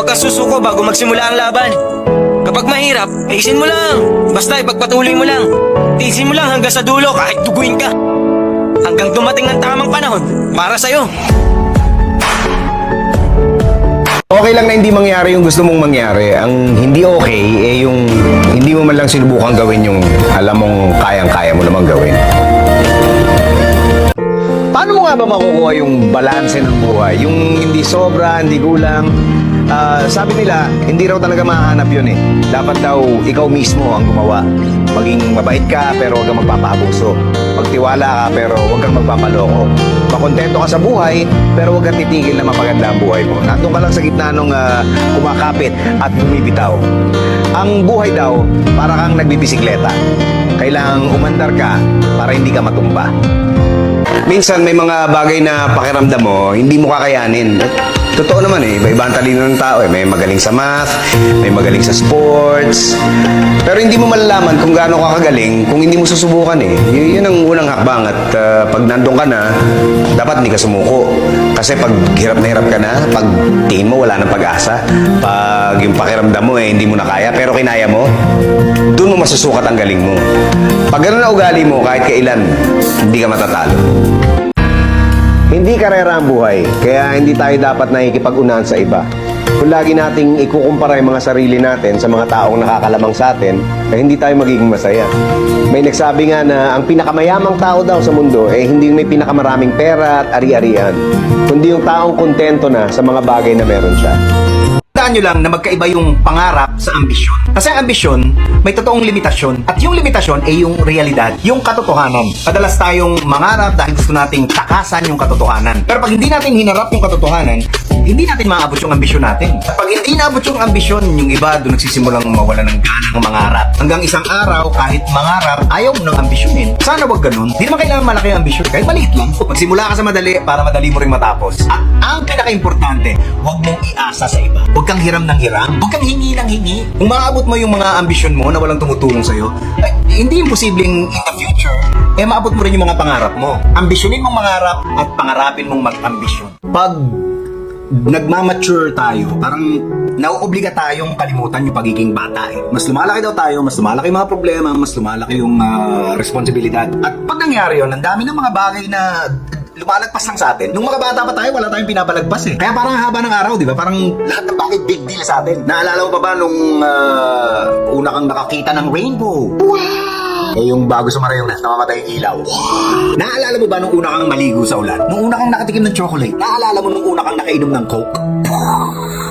Huwag kang susuko bago magsimula ang laban. Kapag mahirap, tiisin mo lang. Basta ipagpatuloy mo lang. Tiisin mo lang hanggang sa dulo kahit duguin ka. Hanggang dumating ang tamang panahon para sa'yo. Okay lang na hindi mangyari yung gusto mong mangyari. Ang hindi okay, eh yung hindi mo man lang sinubukang gawin yung alam mong kayang-kaya mo namang gawin. Nga ba makukuha yung balanse ng buhay? Yung hindi sobra, hindi kulang. Ah, sabi nila, hindi raw talaga mahanap yun eh. Dapat daw ikaw mismo ang gumawa. Maging mabait ka pero huwag kang magpapahabuso. Magtiwala ka pero huwag kang magpapaloko. Makontento ka sa buhay pero huwag kang titigil na mapaganda ang buhay mo. Nandun ka lang sa gitna nung ah, kumakapit at bumibitaw. Ang buhay daw, para kang nagbibisikleta. Kailangang umandar ka para hindi ka matumba. Minsan may mga bagay na pakiramdam mo, hindi mo kakayanin. Totoo naman eh, iba-iba ang talino ng tao eh. May magaling sa math, may magaling sa sports. Pero hindi mo malalaman kung gaano ka kagaling kung hindi mo susubukan eh. Y- yun ang unang hakbang at ah, pag nandun ka na, dapat hindi ka sumuko. Kasi pag hirap na hirap ka na, pag tingin mo wala nang pag-asa, pag yung pakiramdam mo eh hindi mo na kaya pero kinaya mo, doon mo masusukat ang galing mo. Pag ganun na ugali mo, kahit kailan, hindi ka matatalo. Hindi karera ang buhay, kaya hindi tayo dapat nakikipag-unahan sa iba. Kung lagi nating ikukumpara yung mga sarili natin sa mga taong nakakalamang sa atin, eh hindi tayo magiging masaya. May nagsabi nga na ang pinakamayamang tao daw sa mundo eh hindi yung may pinakamaraming pera at ari-arian, kundi yung taong kontento na sa mga bagay na meron siya. Tandaan nyo lang na magkaiba yung pangarap sa ambisyon. Kasi ang ambisyon, may totoong limitasyon. At yung limitasyon ay yung realidad, yung katotohanan. Madalas tayong mangarap dahil gusto nating takasan yung katotohanan. Pero pag hindi natin hinarap yung katotohanan, hindi natin maabot yung ambisyon natin. At pag hindi naabot yung ambisyon, yung iba doon nagsisimulang mawala ng ganang mangarap. Hanggang isang araw, kahit mangarap, ayaw mo ng ambisyonin. Sana wag ganun. Hindi naman kailangan malaki ang ambisyon. Kahit maliit lang. Magsimula ka sa madali para madali mo rin matapos. At ang pinaka-importante, huwag mong iasa sa iba. Huwag kang hiram ng hiram. Huwag kang hingi ng hingi. Kung maabot mo yung mga ambisyon mo na walang tumutulong sa'yo, ay, hindi imposibleng in the future, eh maabot mo rin yung mga pangarap mo. Ambisyonin mong mangarap at pangarapin mong mag-ambisyon. Pag nagmamature tayo, parang nauobliga tayong kalimutan yung pagiging bata eh. Mas lumalaki daw tayo, mas lumalaki mga problema, mas lumalaki yung ah, responsibilidad. At pag nangyari yun, ang dami ng mga bagay na lumalagpas lang sa atin. Nung mga bata pa tayo, wala tayong pinapalagpas eh. Kaya parang ang haba ng araw, di ba? Parang lahat ng bagay big deal sa atin. Naalala mo pa ba nung ah, una kang nakakita ng rainbow? Wow! Eh yung bago sumara yung namamatay yung ilaw. Naalala mo ba nung una kang maligo sa ulan? Nung una kang nakatikim ng chocolate? Naalala mo nung una kang nakainom ng coke?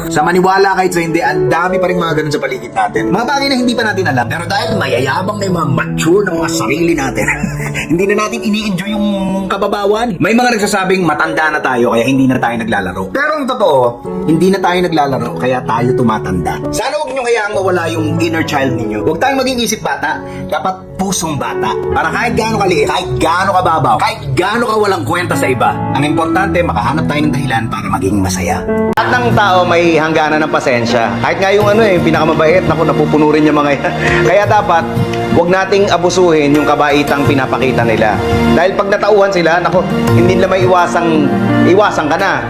Sa maniwala kahit sa hindi, ang dami pa rin mga ganun sa paligid natin. Mga bagay na hindi pa natin alam. Pero dahil mayayabang na yung mga mature ng mga sarili natin, hindi na natin ini-enjoy yung kababawan. May mga nagsasabing matanda na tayo kaya hindi na tayo naglalaro. Pero ang totoo, hindi na tayo naglalaro kaya tayo tumatanda. Sana huwag nyo hayaang mawala yung inner child ninyo. Huwag tayong maging isip bata. Dapat pusong bata. Para kahit gaano kaliit, kahit gaano kababaw, kahit gaano ka walang kwenta sa iba, ang importante, makahanap tayo ng dahilan para maging masaya. Lahat ng tao may hangganan ng pasensya. Kahit nga yung ano eh, pinakamabait, naku, napupuno rin yung mga yan. Kaya dapat, huwag nating abusuhin yung kabaitang pinapakita nila. Dahil pag natauhan sila, naku, hindi nila may iwasang, iwasan ka na.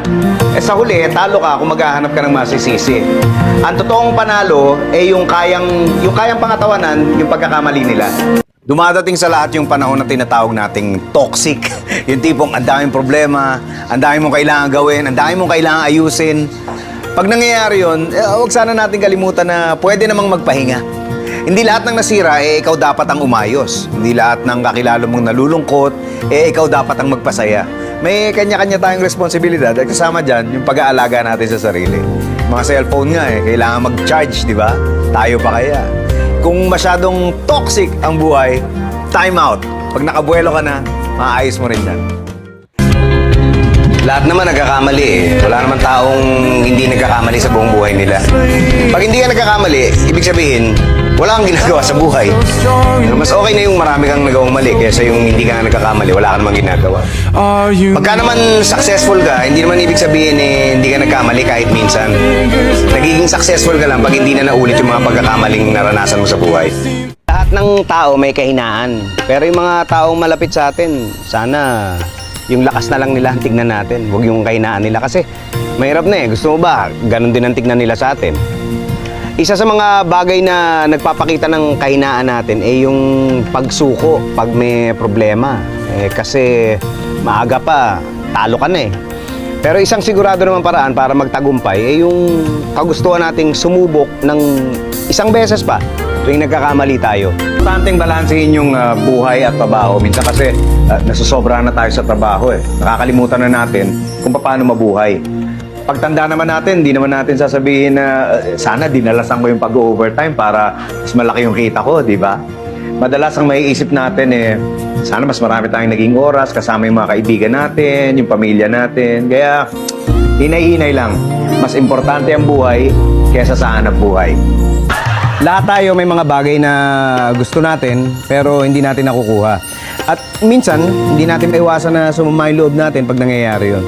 Eh sa huli, talo ka kung maghahanap ka ng masisisi. Ang totoong panalo, eh yung kayang, yung kayang pangatawanan, yung pagkakamali nila. Dumadating sa lahat yung panahon na tinatawag nating toxic. yung tipong ang daming problema, ang dami mong kailangan gawin, ang dami mong kailangan ayusin. Pag nangyayari yun, eh, huwag sana natin kalimutan na pwede namang magpahinga. Hindi lahat ng nasira, eh ikaw dapat ang umayos. Hindi lahat ng kakilala mong nalulungkot, eh ikaw dapat ang magpasaya. May kanya-kanya tayong responsibilidad at kasama dyan yung pag-aalaga natin sa sarili. Mga cellphone nga eh, kailangan mag-charge, di ba? Tayo pa kaya? Kung masyadong toxic ang buhay, time out. Pag nakabuelo ka na, maayos mo rin yan. Lahat naman nagkakamali eh. Wala naman taong hindi nagkakamali sa buong buhay nila. Pag hindi ka nagkakamali, ibig sabihin, wala kang ginagawa sa buhay. Pero mas okay na yung marami kang nagawang mali kaysa yung hindi ka nagkakamali, wala ka namang ginagawa. Pagka naman successful ka, hindi naman ibig sabihin eh, hindi ka nagkamali kahit minsan. Nagiging successful ka lang pag hindi na naulit yung mga pagkakamaling naranasan mo sa buhay. Lahat ng tao may kahinaan. Pero yung mga taong malapit sa atin, sana yung lakas na lang nila ang tignan natin. Huwag yung kainaan nila. Kasi mahirap na eh. Gusto mo ba, ganun din ang tignan nila sa atin. Isa sa mga bagay na nagpapakita ng kahinaan natin ay yung pagsuko pag may problema. Eh, kasi maaga pa, talo ka na eh. Pero isang sigurado naman paraan para magtagumpay ay yung kagustuhan nating sumubok ng isang beses pa tuwing nagkakamali tayo. Importanteng balansehin yung ah, buhay at trabaho. Minsan kasi uh, nasusobra na tayo sa trabaho eh. Nakakalimutan na natin kung paano mabuhay. Pagtanda naman natin, di naman natin sasabihin na uh, sana dinalasan ko yung pag-overtime para mas malaki yung kita ko, di ba? Madalas ang maiisip natin eh, sana mas marami tayong naging oras kasama yung mga kaibigan natin, yung pamilya natin. Kaya, hinay-hinay lang. Mas importante ang buhay kesa sa hanap buhay. Lahat tayo may mga bagay na gusto natin pero hindi natin nakukuha. At minsan, hindi natin maiwasan na sumama yung loob natin pag nangyayari yun.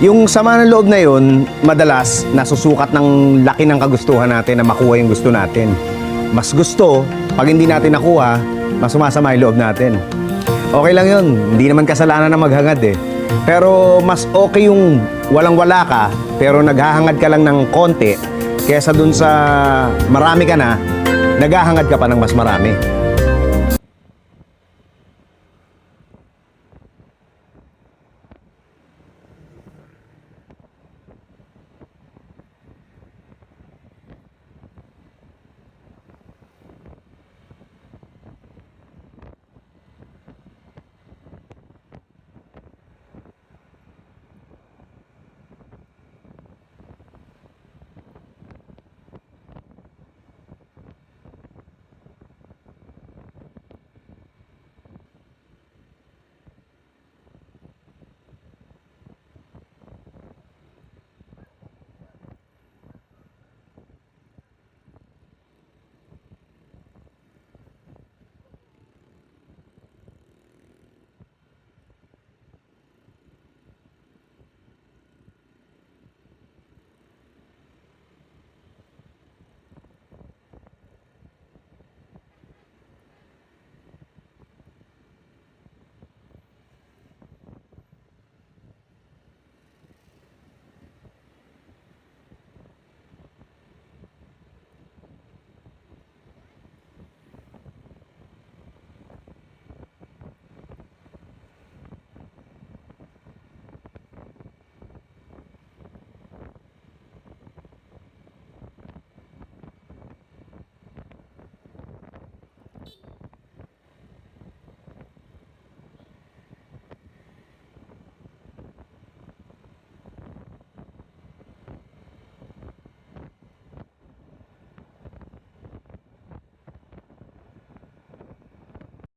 Yung sama ng loob na yun, madalas nasusukat ng laki ng kagustuhan natin na makuha yung gusto natin. Mas gusto, pag hindi natin nakuha, mas sumasama yung loob natin. Okay lang yun, hindi naman kasalanan na maghangad eh. Pero mas okay yung walang-wala ka, pero naghahangad ka lang ng konti, kesa dun sa marami ka na, naghahangad ka pa ng mas marami.